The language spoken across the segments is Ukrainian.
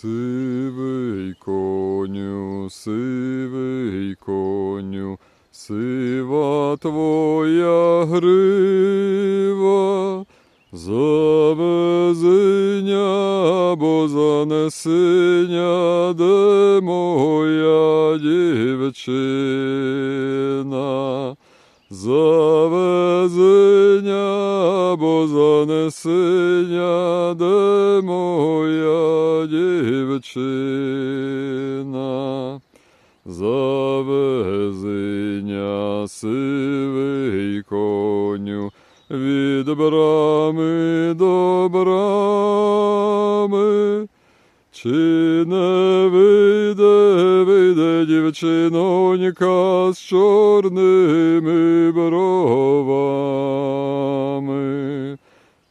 Сивий коню, сивий коню, сива твоя грива, завезення бо занесення, де моя дівчина. Завезення бо занесення, де моя дівчина. Завезення сивий коню від брами до брами. Чи не вийде, дівчинонька з чорними бровами?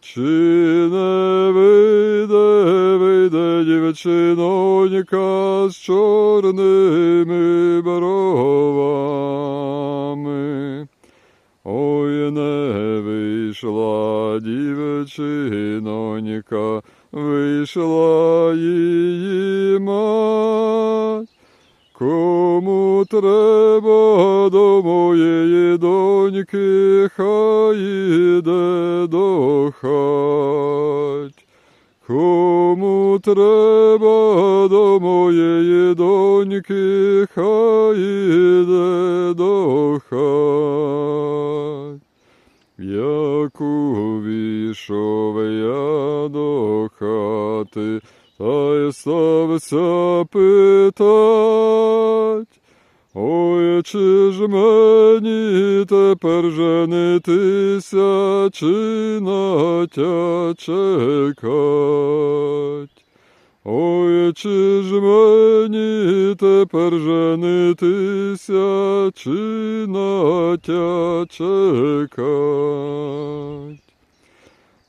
Чи не вийде, вийде дівчинонька з чорними бровами? Ой, не вийшла дівчинонька, вийшла її мать. Кому треба до моєї доньки, хай іде до хать. Кому треба до моєї доньки, хай іде до хать. Як увійшов я до хати, та й стався питать. Ой, чи ж мені тепер женитися, чи натя чекать? Ой, чи ж мені тепер женитися, чи натя чекать?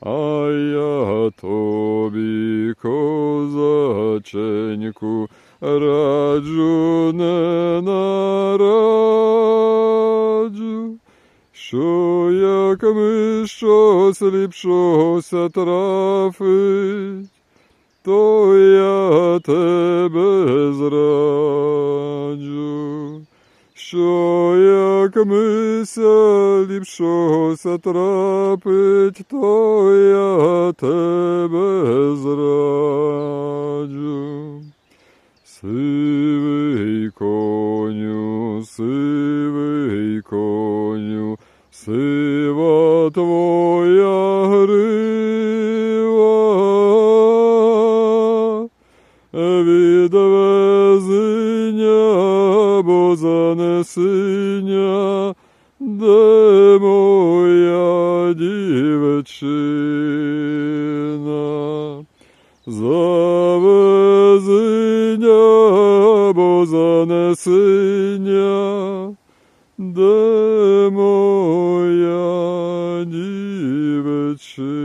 А я тобі, козаченьку, раджу не нараджу, що як ми щось ліпшогося трафить, то я тебе зраджу. Що як мися ліпшося трапить, то я тебе зраджу. Сивий коню, сивий коню, сива твоя грива, відвезення занесення, де моя дівчина. Завезення бо занесення, де моя дівчина.